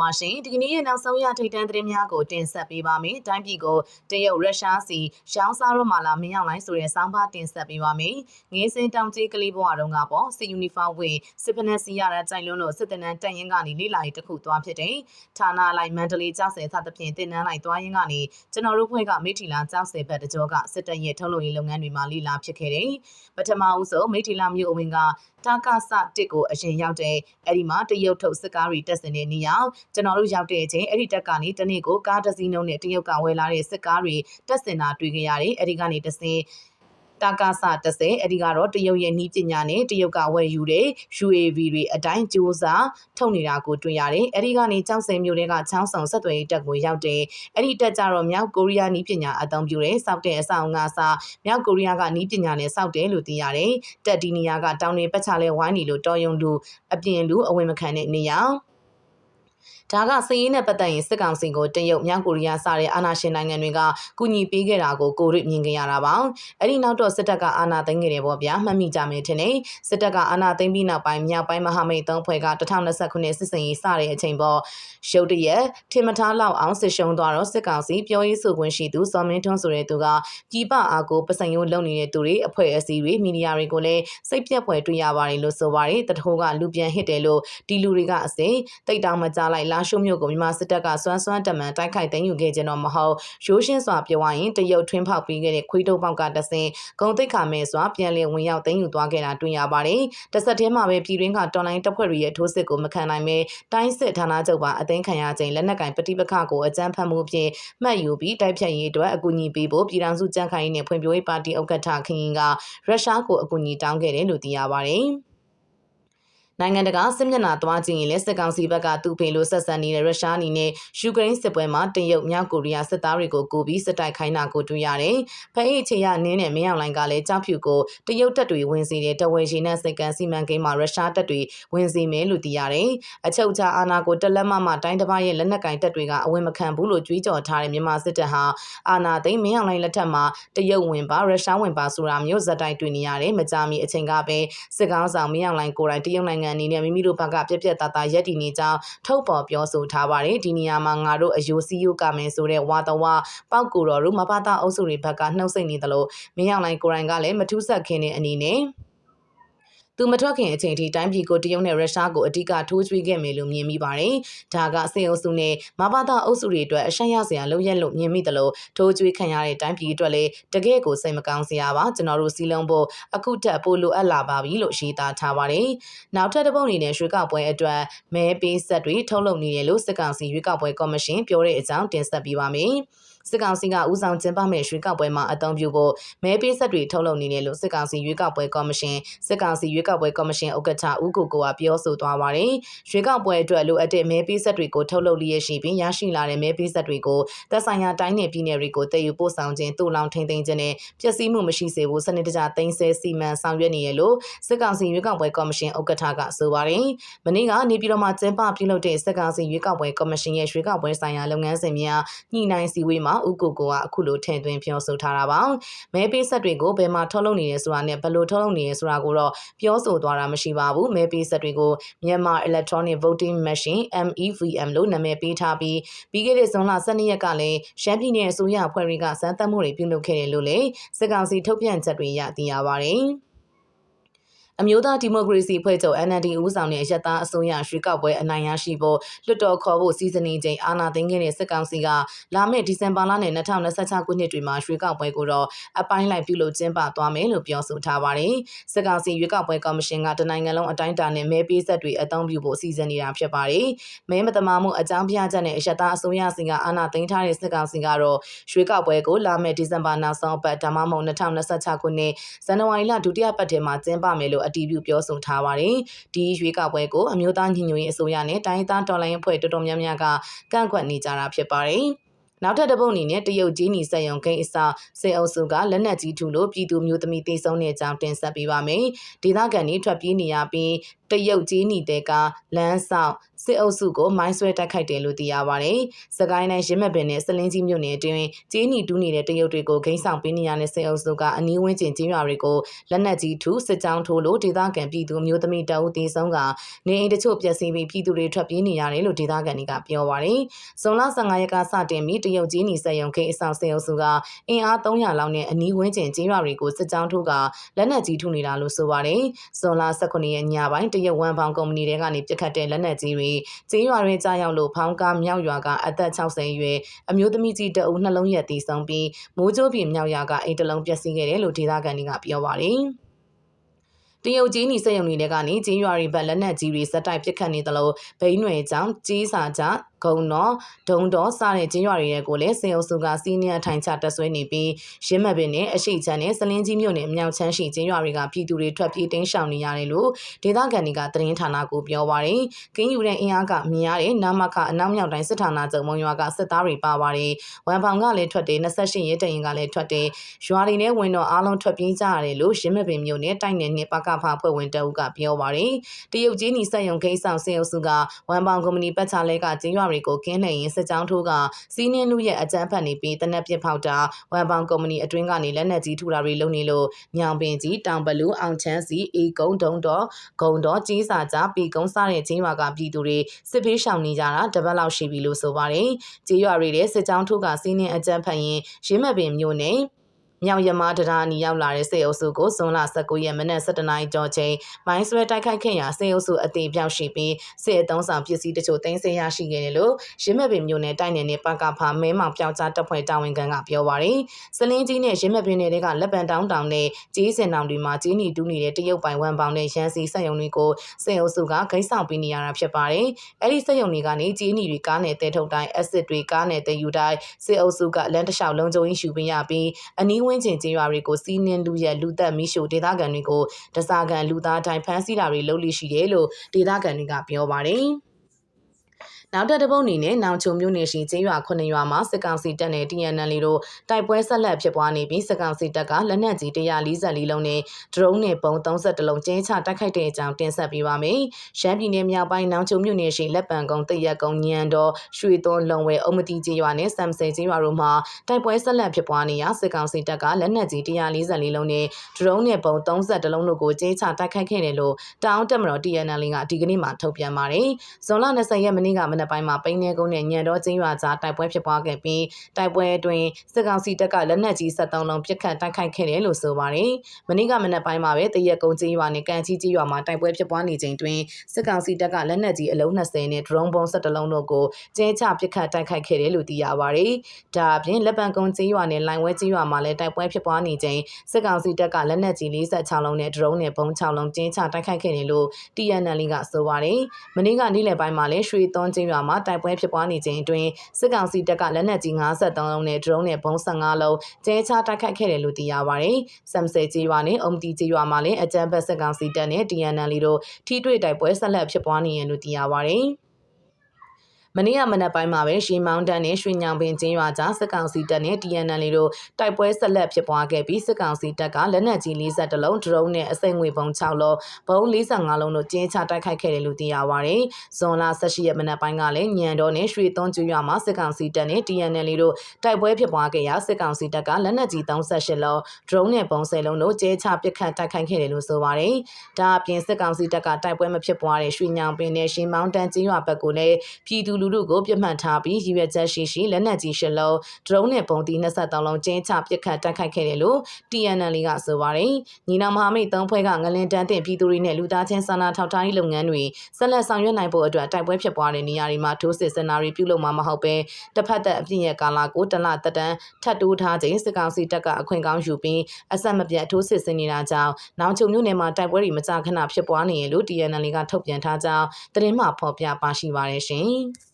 ပါရှင်ဒီကနေ့ရဲ့နောက်ဆုံးရထိတ်တန့်သတင်းများကိုတင်ဆက်ပေးပါမယ်။တိုင်းပြည်ကိုတရုတ်ရုရှားစီရောင်းစားရမှလာမင်းအောင်လိုင်းဆိုတဲ့စောင်းပါတင်ဆက်ပေးပါမယ်။ငေးစင်းတောင်ကြီးကလေးဘွားတုန်းကပေါ့စီယူနီဖောင်းဝင်စစ်ဖက်နဲ့စီရတဲ့ကြိုင်လွန်းလို့စစ်တနန်းတက်ရင်ကနေလေးလာရီတစ်ခုသွားဖြစ်တယ်။ဌာနလိုက်မန္တလေးကြောက်စဲသသဖြင့်တင်နန်းလိုက်သွားရင်ကနေကျွန်တော်တို့ဖွဲ့ကမိထီလာကြောက်စဲဘက်တကြောကစစ်တပ်ရဲ့ထုတ်လုပ်ရေးလုပ်ငန်းတွေမှာလီလာဖြစ်ခဲ့တယ်။ပထမဦးဆုံးမိထီလာမြို့အဝင်ကတာကဆတစ်ကိုအရင်ရောက်တဲ့အဲ့ဒီမှာတရုတ်ထုတ်စစ်ကားတွေတက်စင်တဲ့နေရာကျွန်တော်တို့ရောက်တဲ့အချိန်အဲ့ဒီတက်ကနေတနေ့ကိုကားတစ်စီးနှုံးနဲ့တရုတ်ကဝယ်လာတဲ့စစ်ကားတွေတက်စင်တာတွေ့ကြရတယ်အဲ့ဒီကနေတစင် တာကာဆ30အဲ့ဒီကတော့တရုတ်ရဲ့နှီးပညာနဲ့တရုတ်ကဝယ်ယူတဲ့ UAV တွေအတိုင်းစူးစမ်းထုတ်နေတာကိုတွေ့ရတယ်အဲ့ဒီကနေကြောက်စင်မျိုးတွေကချောင်းဆောင်ဆက်သွယ်ရေးတက်ကိုရောက်တယ်အဲ့ဒီတက်ကြတော့မြောက်ကိုရီးယားနှီးပညာအသုံးပြုတဲ့စောက်တဲ့အဆောင်ငါစာမြောက်ကိုရီးယားကနှီးပညာနဲ့စောက်တယ်လို့သိရတယ်တက်ဒီနီယာကတောင်တွေပတ်ချလဲဝိုင်းနေလို့တော်ယုံလူအပြင်လူအဝင်မခံတဲ့နေရာ ဒါကစည်ရင်းနဲ့ပတ်သက်ရင်စစ်ကောင်စီကိုတရုတ်မြောက်ကိုရီးယားစတဲ့အာဏာရှင်နိုင်ငံတွေကကူညီပေးခဲ့တာကိုကိုရိမြင်ကြရတာပါအဲ့ဒီနောက်တော့စစ်တပ်ကအာဏာသိမ်းခဲ့တယ်ပေါ့ဗျာမှတ်မိကြမယ်ထင်တယ်စစ်တပ်ကအာဏာသိမ်းပြီးနောက်ပိုင်းမြောက်ပိုင်းမဟာမိတ်သုံးဖွဲ့က2020ခုနှစ်စစ်စင်ရေးစတဲ့အချိန်ပေါ့ရုတ်တရက်ထင်မထားလောက်အောင်စစ်ရှုံးသွားတော့စစ်ကောင်စီပြောရေးဆိုခွင့်ရှိသူစောမင်းထွန်းဆိုတဲ့သူကကြီးပအားကိုပစံယုံလုံနေတဲ့သူတွေအဖွဲ့အစည်းတွေမီဒီယာတွေကိုလည်းစိတ်ပြက်ဖွယ်တွေ့ရပါတယ်လို့ဆိုပါတယ်တထိုးကလူပြန်ဟစ်တယ်လို့ဒီလူတွေကအစိတိတ်တောင်မကြလိုက်လာရှုမျိုးကိုမြန်မာစစ်တပ်ကစွမ်းစွမ်းတမန်တိုက်ခိုက်သိမ်းယူခဲ့ခြင်းတော့မဟုတ်ရိုးရှင်းစွာပြောရရင်တရုတ်ထွင်းဖောက်ပြီးခဲ့တဲ့ခွေးတုပ်ပေါက်ကတဆင်ဂုံတိတ်ခါမဲစွာပြန်လည်ဝင်ရောက်သိမ်းယူသွားခဲ့တာတွေ့ရပါတယ်။တစ်ဆက်တည်းမှာပဲပြည်တွင်းကတော်လိုင်းတပ်ဖွဲ့တွေရဲ့ထိုးစစ်ကိုမခံနိုင်ပဲတိုင်းစစ်ဌာနချုပ်ပါအသိမ်းခံရခြင်းလက်နက်ကင်ပဋိပက္ခကိုအကြမ်းဖက်မှုဖြင့်မှတ်ယူပြီးတိုက်ဖြတ်ရေးအတွက်အကူအညီပေးဖို့ပြည်ထောင်စုကြံ့ခိုင်ရေးနဲ့ဖွံ့ဖြိုးရေးပါတီဥက္ကဋ္ဌခင်ရင်ကရုရှားကိုအကူအညီတောင်းခဲ့တယ်လို့သိရပါတယ်။ နိုင်ငံတကာစစ်မျက်နှာသွားကြည့်ရင်လည်းစစ်ကောင်စီဘက်ကသူ့ဖေလို့ဆက်ဆံနေတဲ့ရုရှားအနေနဲ့ယူကရိန်းစစ်ပွဲမှာတရုတ်မြောက်ကိုရီးယားစစ်သားတွေကိုကိုပြီးစစ်တိုက်ခိုင်းတာကိုတွေ့ရတယ်။ဖအေးချေရနင်းနဲ့မင်းအောင်လိုင်းကလည်းကြောက်ဖြူကိုတရုတ်တပ်တွေဝင်စီတဲ့တဝယ်ရှိနဲ့စစ်ကန်စီမံကိန်းမှာရုရှားတပ်တွေဝင်စီမယ်လို့သိရတယ်။အချုပ်ချအာဏာကိုတက်လက်မမှတိုင်းတစ်ပါးရဲ့လက်နက်ကင်တပ်တွေကအဝင်မခံဘူးလို့ကြွေးကြော်ထားတဲ့မြန်မာစစ်တပ်ဟာအာဏာသိမ်းမင်းအောင်လိုင်းလက်ထက်မှာတရုတ်ဝင်ပါရုရှားဝင်ပါဆိုတာမျိုးဇက်တိုက်တွေ့နေရတယ်။မကြာမီအချိန်ကပဲစစ်ကောင်းဆောင်မင်းအောင်လိုင်းကိုယ်တိုင်တရုတ်နိုင်ငံအနေနဲ့မိမိတို့ဘက်ကပြက်ပြက်သားသားရက်တည်နေကြောင်းထုတ်ပေါ်ပြောဆိုထားပါတယ်ဒီနေရာမှာငါတို့အယိုစီယိုကမယ်ဆိုတဲ့ဝါတဝပေါက်ကိုတော်တို့မဘာသာအုပ်စုတွေဘက်ကနှုတ်ဆက်နေသလိုမင်းအောင်လိုင်းကိုရိုင်းကလည်းမထူးဆက်ခင်းတဲ့အနေနဲ့ သူမထွက်ခင်အချိန်ထိတိုင်းပြည်ကိုတရုတ်နဲ့ရုရှားကိုအဓိကထိုးချွေးခဲ့မယ်လို့မြင်မိပါတယ်။ဒါကစေအုပ်စုနဲ့မဘာသာအုပ်စုတွေအတွက်အရှက်ရစရာလုံရက်လို့မြင်မိတယ်လို့ထိုးချွေးခံရတဲ့တိုင်းပြည်အတွက်လည်းတကယ့်ကိုစိတ်မကောင်းစရာပါကျွန်တော်တို့စီလုံးဖို့အခုတက်ပို့လိုအပ်လာပါပြီလို့ရှင်းသားထားပါတယ်။နောက်ထပ်တစ်ပုတ်အနေနဲ့ရွှေကောက်ပွဲအတွက်မဲပေးဆက်တွေထုတ်လုပ်နေတယ်လို့စစ်ကောင်စီရွေးကောက်ပွဲကော်မရှင်ပြောတဲ့အကြောင်းတင်ဆက်ပေးပါမယ်။ စစ်ကောင်စီကဦးဆောင်ကျင်းပမယ့်ရွေးကောက်ပွဲမှာအသုံးပြုဖို့မဲပေးဆက်တွေထုတ်လုပ်နေတယ်လို့စစ်ကောင်စီရွေးကောက်ပွဲကော်မရှင်စစ်ကောင်စီရွေးကောက်ပွဲကော်မရှင်ဥက္ကဋ္ဌဦးကိုကိုကပြောဆိုသွားပါတယ်။ရွေးကောက်ပွဲအတွက်လိုအပ်တဲ့မဲပေးဆက်တွေကိုထုတ်လုပ်လျက်ရှိပြီးရရှိလာတဲ့မဲပေးဆက်တွေကိုသက်ဆိုင်ရာတိုင်းနယ်ပြည်နယ်တွေကိုတည်ယူပို့ဆောင်ခြင်းတူလောင်ထိန်သိမ်းခြင်းနဲ့ပျက်စီးမှုမရှိစေဖို့စနစ်တကျသိမ်းဆည်းစီမံဆောင်ရွက်နေရလို့စစ်ကောင်စီရွေးကောက်ပွဲကော်မရှင်ဥက္ကဋ္ဌကဆိုပါတယ်။မနေ့ကနေပြည်တော်မှာကျင်းပပြုလုပ်တဲ့စစ်ကောင်စီရွေးကောက်ပွဲကော်မရှင်ရဲ့ရွေးကောက်ပွဲဆိုင်ရာလုပ်ငန်းစဉ်များညှိနှိုင်းစည်းဝေးမှာဥကိုကိုကအခုလိုထည့်သွင်းပြောဆိုထားတာပါမဲပေးဆက်တွေကိုဘယ်မှာထုတ်လုပ်နေလဲဆိုတာနဲ့ဘယ်လိုထုတ်လုပ်နေလဲဆိုတာကိုတော့ပြောဆိုသွားတာမရှိပါဘူးမဲပေးဆက်တွေကိုမြန်မာ Electronic Voting Machine MEVM လို့နာမည်ပေးထားပြီးပြီးခဲ့တဲ့ဇွန်လ12ရက်ကလည်းရှမ်းပြည်နယ်အစိုးရအဖွဲ့တွေကစမ်းသပ်မှုတွေပြုလုပ်ခဲ့တယ်လို့လည်းစစ်ကောင်စီထုတ်ပြန်ချက်တွေရသိရပါတယ်။ အမျိုးသားဒီမိုကရေစီဖွဲ့ချုပ် NLD ဦးဆောင်တဲ့အရက်သားအစိုးရရွှေကောက်ပွဲအနိုင်ရရှိဖို့လွှတ်တော်ခေါ်ဖို့စီစဉ်နေချိန်အာဏာသိမ်းခဲ့တဲ့စစ်ကောင်စီကလာမယ့်ဒီဇင်ဘာလနဲ့2026ခုနှစ်တွေမှာရွှေကောက်ပွဲကိုတော့အပိုင်းလိုက်ပြုလုပ်ကျင်းပသွားမယ်လို့ပြောဆိုထားပါတယ်။စစ်ကောင်စီရွှေကောက်ပွဲကော်မရှင်ကတနိုင်ငံလုံးအတိုင်းအတာနဲ့မဲပေးဆက်တွေအသုံးပြုဖို့စီစဉ်နေတာဖြစ်ပါတယ်။မဲမတမာမှုအကြောင်းပြချက်နဲ့အရက်သားအစိုးရစီကအာဏာသိမ်းထားတဲ့စစ်ကောင်စီကတော့ရွှေကောက်ပွဲကိုလာမယ့်ဒီဇင်ဘာနောက်ဆုံးပတ်ဒါမှမဟုတ်2026ခုနှစ်ဇန်နဝါရီလဒုတိယပတ်ထဲမှာကျင်းပမယ်လို့အတည်ပြုပြောဆိုထားပါတယ်။ဒီရွေးကောက်ပွဲကိုအမျိုးသားညီညွတ်ရေးအစိုးရနဲ့တိုင်းသားတော်လှန်ရေးအဖွဲ့တော်တော်များများကကန့်ကွက်နေကြတာဖြစ်ပါတယ်။နောက်ထပ်တစ်ပုတ်အနေနဲ့တရုတ်ကြီးနီဆက်ယုံကိန်းအစစေအုပ်စုကလက်နက်ကြီးထုလို့ပြည်သူမျိုးသမီးတေဆုံးတဲ့အကြောင်းတင်ဆက်ပေးပါမယ်။ဒေသခံတွေထွက်ပြေးနေရပြီးတရုတ်ကြီးနီတဲ့ကလမ်းဆောင် စစ်အုပ်စုကိုမိုင်းဆွဲတိုက်ခိုက်တယ်လို့သိရပါတယ်။စကိုင်းတိုင်းရင်းမပင်နဲ့စလင်းကြီးမြို့နယ်အတွင်းကျင်းနီတူးနေတဲ့တရုတ်တွေကိုဂိမ်းဆောင်ပေးနေရတဲ့စစ်အုပ်စုကအနီးဝန်းကျင်ကျင်းရွာတွေကိုလက်နက်ကြီးထုစစ်ကြောင်းထိုးလို့ဒေသခံပြည်သူမျိုးသမီးတအုပ်တေဆုံးကနေအိမ်တချို့ပျက်စီးပြီးပြည်သူတွေထွက်ပြေးနေရတယ်လို့ဒေသခံတွေကပြောပါတယ်။ဇွန်လ15ရက်ကစတင်ပြီးတရုတ်ကျင်းနီစက်ရုံခိအဆောင်စစ်အုပ်စုကအင်အား300လောက်နဲ့အနီးဝန်းကျင်ကျင်းရွာတွေကိုစစ်ကြောင်းထိုးကလက်နက်ကြီးထုနေတာလို့ဆိုပါတယ်။ဇွန်လ18ရက်ညပိုင်းတရုတ်ဝမ်ဖောင်ကုမ္ပဏီတွေကနေပြစ်ခတ်တဲ့လက်နက်ကြီးတွေကျင်းရွာတွင်ကြားရောက်လို့ဖောင်းကားမြောက်ရွာကအသက်60အရွယ်အမျိုးသမီးကြီးတအုပ်နှလုံးရက်တည်ဆုံးပြီးမိုးကြိုးပြင်မြောက်ရွာကအိမ်တလုံးပျက်စီးခဲ့တယ်လို့ဒေသခံတွေကပြောပါတယ်။တရုတ်ကြီးနီစက်ရုံတွေကနေကျင်းရွာတွေဘက်လက်နက်ကြီးတွေစက်တိုက်ပစ်ခတ်နေသလိုဘိန်းတွေကြောင့်ကြီးစာကြ ဂုံတော်ဒုံတော်စတဲ့ကျင်းရွာတွေကိုလည်းစေအုပ်စုကစီးနီးယားထိုင်ချတက်ဆွဲနေပြီးရင်းမပင်နဲ့အရှိချမ်းနဲ့စလင်းကြီးမြို့နယ်အမြောက်ချမ်းရှိကျင်းရွာတွေကပြည်သူတွေထွက်ပြေးတင်းရှောင်နေရတယ်လို့ဒေသခံတွေကသတင်းဌာနကိုပြောပါရယ်ကင်းယူတဲ့အင်အားကမြင်ရတဲ့နာမခအနောက်မြောက်တိုင်းစစ်ဌာနချုပ်မုံရွာကစစ်သားတွေပါပါတယ်ဝမ်ဖောင်ကလည်းထွက်တယ်28ရဲတရင်ကလည်းထွက်တယ်ရွာတွေနဲ့ဝင်တော့အားလုံးထွက်ပြေးကြရတယ်လို့ရင်းမပင်မြို့နယ်တိုက်နယ်နဲ့ပကဖဖွဲ့ဝင်တအုပ်ကပြောပါရယ်တရုတ်ကြီးနီစက်ရုံဂိမ်းဆောင်စေအုပ်စုကဝမ်ဖောင်ကုမ္ပဏီပတ်ချလဲကကျင်းရွာတွေကိုကင်းလှည့်ရင်စစ်ကြောင်းထိုးကစီးနင်းလူရဲ့အကြမ်းဖက်နေပြီးတနက်ပြစ်ဖောက်တာဝမ်ပေါင်ကုမ္ပဏီအတွင်းကနေလက်နက်ကြီးထူတာတွေလုပ်နေလို့ညောင်ပင်ကြီးတောင်ဘလူးအောင်ချမ်းစီအေကုန်းတုံတော်ဂုံတော်ကြီးစာကြပီကုန်းစတဲ့ချင်းရွာကပြည်သူတွေစစ်ဖေးရှောင်နေကြတာတပတ်လောက်ရှိပြီလို့ဆိုပါတယ်။ကြေးရွာတွေတဲ့စစ်ကြောင်းထိုးကစီးနင်းအကြမ်းဖက်ရင်ရင်းမပင်မျိုးနဲ့ မြောင်ရမတရာနီရောက်လာတဲ့စေအုပ်စုကိုဇွန်လ19ရက်မနက်7:00နာရီကျော်ချိန်မိုင်းဆွဲတိုက်ခိုက်ခဲ့ရာစေအုပ်စုအသေးပြောက်ရှိပြီးစစ်အုံဆောင်ပစ္စည်းတချို့တင်ဆက်ရရှိခဲ့တယ်လို့ရင်းမပင်မျိုးနယ်တိုက်နယ်နဲ့ပကဖာမဲမောင်ပြောက်ကြားတပ်ဖွဲ့တာဝန်ခံကပြောပါရယ်စလင်းကြီးနဲ့ရင်းမပင်နယ်တွေကလက်ပံတောင်းတောင်နဲ့ကြီးစင်တောင်တွေမှာကြီးနီတူးနေတဲ့တရုတ်ပိုင်ဝမ်ပေါင်နဲ့ရန်စီစက်ရုံတွေကိုစေအုပ်စုကဂိမ်းဆောင်ပေးနေရတာဖြစ်ပါတယ်အဲ့ဒီစက်ရုံတွေကနေကြီးနီတွေကားနဲ့တဲထုတ်တိုင်းအက်ဆစ်တွေကားနဲ့တဲယူတိုင်းစေအုပ်စုကလမ်းတစ်လျှောက်လုံးကျုံရင်ရှူပေးရပြီးအနီးဝန်းကျင်ကျေးရွာတွေကိုစီးနင်းလူရဲလူသက်မိရှုဒေသခံတွေကိုတစားကန်လူသားတိုင်းဖမ်းဆီးတာတွေလုပ်လိရှိတယ်လို့ဒေသခံတွေကပြောပါတယ်။ နောက်ထပ်တစ်ပုတ်အနေနဲ့နောင်ချုံမြို့နယ်ရှိကျေးရွာ9ရွာမှာစစ်ကောင်စီတပ်နဲ့ TNL တို့တိုက်ပွဲဆက်လက်ဖြစ်ပွားနေပြီးစစ်ကောင်စီတပ်ကလက်နက်ကြီး144လုံးနဲ့ဒရုန်းနဲ့ပုံ32လုံးကျင်းချတိုက်ခိုက်တဲ့အကြောင်းတင်ဆက်ပေးပါမယ်။ရှမ်းပြည်နယ်မြောက်ပိုင်းနောင်ချုံမြို့နယ်ရှိလက်ပံကုန်းတရက်ကုန်းညံတော်ရွှေသွန်းလုံဝဲအုံမတီကျေးရွာနဲ့စမ်ဆယ်ကျေးရွာတို့မှာတိုက်ပွဲဆက်လက်ဖြစ်ပွားနေရာစစ်ကောင်စီတပ်ကလက်နက်ကြီး144လုံးနဲ့ဒရုန်းနဲ့ပုံ32လုံးတို့ကိုကျင်းချတိုက်ခိုက်ခဲ့တယ်လို့တောင်တက်မတော် TNL ကဒီကနေ့မှထုတ်ပြန်ပါတယ်။ဇွန်လ20ရက်မနေ့ကမနက်ပိုင်းမှာပိန်းနေကုန်းနဲ့ညံတော်ကျင်းရွာကြားတိုက်ပွဲဖြစ်ပွားခဲ့ပြီးတိုက်ပွဲအတွင်းစစ်ကောင်စီတပ်ကလက်နက်ကြီး73လုံးပစ်ခတ်တိုက်ခိုက်ခဲ့တယ်လို့ဆိုပါတယ်။မနေ့ကမနက်ပိုင်းမှာပဲတရက်ကုန်းကျင်းရွာနဲ့ကန်ချီကျင်းရွာမှာတိုက်ပွဲဖြစ်ပွားနေချိန်တွင်စစ်ကောင်စီတပ်ကလက်နက်ကြီးအလုံး20နဲ့ drone ပုံ17လုံးတို့ကိုကျင်းချပစ်ခတ်တိုက်ခိုက်ခဲ့တယ်လို့သိရပါတယ်။ဒါအပြင်လက်ပံကုန်းကျင်းရွာနဲ့လိုင်ဝဲကျင်းရွာမှာလည်းတိုက်ပွဲဖြစ်ပွားနေချိန်စစ်ကောင်စီတပ်ကလက်နက်ကြီး46လုံးနဲ့ drone နဲ့ပုံ6လုံးကျင်းချတိုက်ခိုက်ခဲ့တယ်လို့ TNL ကဆိုပါတယ်။မနေ့ကနေ့လယ်ပိုင်းမှာလည်းရွှေသွန်းကျင်းရွာမှာတိုက်ပွဲဖြစ်ပွားနေချိန်အတွင်းစစ်ကောင်စီတပ်ကလက်နက်ကြီး53လုံးနဲ့ drone နဲ့ဘုံ15လုံးကျဲချတိုက်ခိုက်ခဲ့တယ်လို့သိရပါတယ်။စမ်ဆယ်ကြီးရွာနဲ့အုံတီကြီးရွာမှာလည်းအကြမ်းဖက်စစ်ကောင်စီတပ်နဲ့ TNL တို့ထိတွေ့တိုက်ပွဲဆက်လက်ဖြစ်ပွားနေရလို့သိရပါတယ်။ မနေ့ကမနက်ပိုင်းမှာပဲရှီမောင်းတန်းနဲ့ရွှေညောင်ပင်ကျင်းရွာကြားစစ်ကောင်စီတပ်နဲ့ TNL တို့တိုက်ပွဲဆက်လက်ဖြစ်ပွားခဲ့ပြီးစစ်ကောင်စီတပ်ကလက်နက်ကြီး40လုံးဒရုန်းနဲ့အစိမ့်ငွေပုံ6လုံးဘုံ45လုံးတို့ကျင်းချတိုက်ခိုက်ခဲ့တယ်လို့သိရပါဗျ။ဇွန်လ18ရက်မနက်ပိုင်းကလည်းညံတော်နဲ့ရွှေသွန်းကျွရွာမှာစစ်ကောင်စီတပ်နဲ့ TNL တို့တိုက်ပွဲဖြစ်ပွားခဲ့ရာစစ်ကောင်စီတပ်ကလက်နက်ကြီး38လုံးဒရုန်းနဲ့ပုံ10လုံးတို့ကျဲချပစ်ခတ်တိုက်ခိုက်ခဲ့တယ်လို့ဆိုပါတယ်။ဒါအပြင်စစ်ကောင်စီတပ်ကတိုက်ပွဲမဖြစ်ပွားတဲ့ရွှေညောင်ပင်နဲ့ရှီမောင်းတန်းကျင်းရွာဘက်ကိုလည်းပြည်သူလူထုကိုပြစ်မှတ်ထားပြီးရည်ရွယ်ချက်ရှိရှိလက်နက်ကြီးရှစ်လုံးဒရုန်းနဲ့ပုံတီ23လုံးကျင်းချပစ်ခတ်တိုက်ခိုက်ခဲ့တယ်လို့ TNL ကဆိုပါတယ်။ညီနောင်မဟာမိတ်သုံးဖွဲ့ကငလင်တန်းတင်ပြည်သူတွေနဲ့လူသားချင်းစာနာထောက်ထားရေးလုပ်ငန်းတွေဆက်လက်ဆောင်ရွက်နိုင်ဖို့အတွက်တိုက်ပွဲဖြစ်ပွားတဲ့နေရာတွေမှာထိုးစစ်စင်နာတွေပြုလုပ်မှာမဟုတ်ပဲတစ်ဖက်သက်အပြည့်ရဲ့ကာလာကိုတလတက်တန်းထပ်တိုးထားခြင်းစစ်ကောင်စီတပ်ကအခွင့်ကောင်းယူပြီးအဆက်မပြတ်ထိုးစစ်ဆင်နေတာကြောင့်နောင်ချုံမြို့နယ်မှာတိုက်ပွဲတွေမကြာခဏဖြစ်ပွားနေရလို့ TNL ကထုတ်ပြန်ထားကြောင်းသတင်းမှဖော်ပြပါရှိပါတယ်ရှင်။